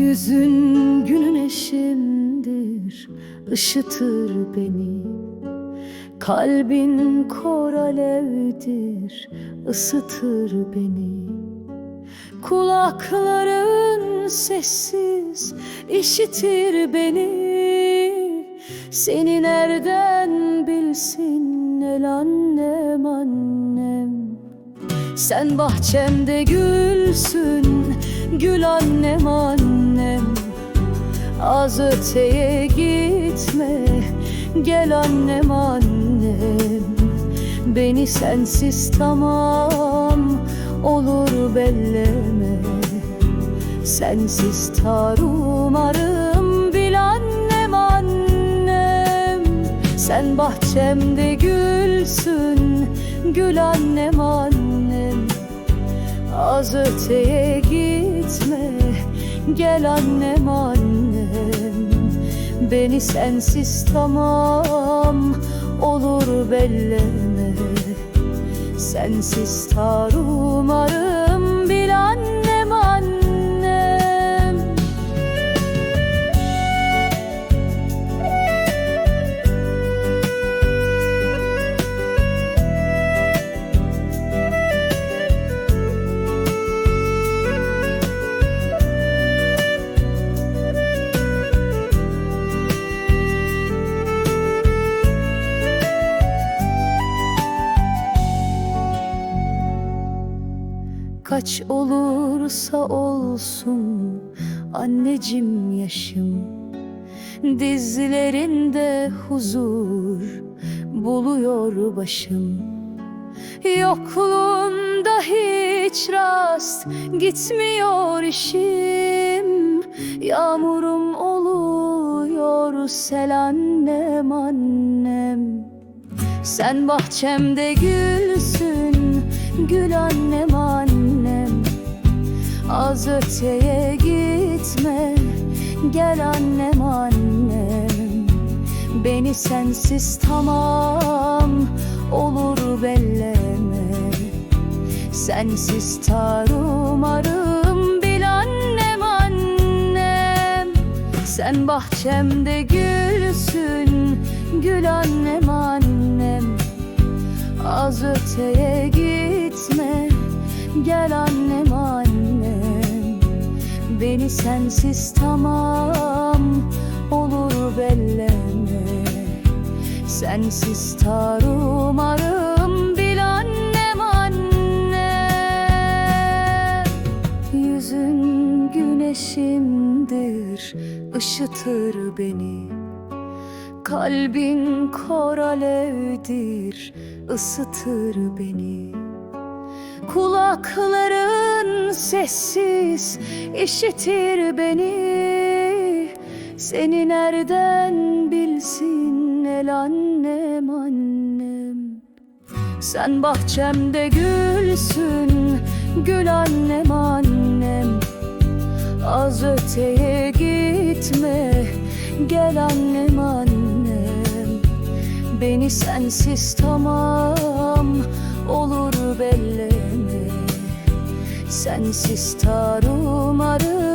Yüzün günün eşimdir, ışıtır beni. Kalbin kor alevdir, ısıtır beni. Kulakların sessiz işitir beni. Seni nereden bilsin el annem annem? Sen bahçemde gülsün gül annem annem. Az öteye gitme. Gel annem annem. Beni sensiz tamam Olur belleme. Sensiz tarum arım Bil annem annem. Sen bahçemde gülsün Gül annem annem. Az öteye gitme. Gel annem annem Beni sensiz tamam Olur belleme Sensiz tarum Kaç olursa olsun anneciğim yaşım. Dizlerinde huzur buluyor başım. Yokluğunda hiç rast gitmiyor işim. Yağmurum oluyor sel annem annem. Sen bahçemde gülsün Gül annem annem Az öteye gitme. Gel annem annem. Beni sensiz tamam Olur belleme. Sensiz tarum arım Bil annem annem. Sen bahçemde gülsün Gül annem annem. Az öteye gitme. Gel annem Beni sensiz tamam Olur belleme. Sensiz tarum arım Bil annem annem Yüzün güneşimdir ışıtır beni. Kalbin kor alevdir, ısıtır beni. Kulakların sessiz işitir beni. Seni nereden bilsin el annem annem? Sen bahçemde gülsün, gül annem annem. Az öteye gitme Gel annem annem. Beni sensiz tamam Olur belleme Sensiz tarum arım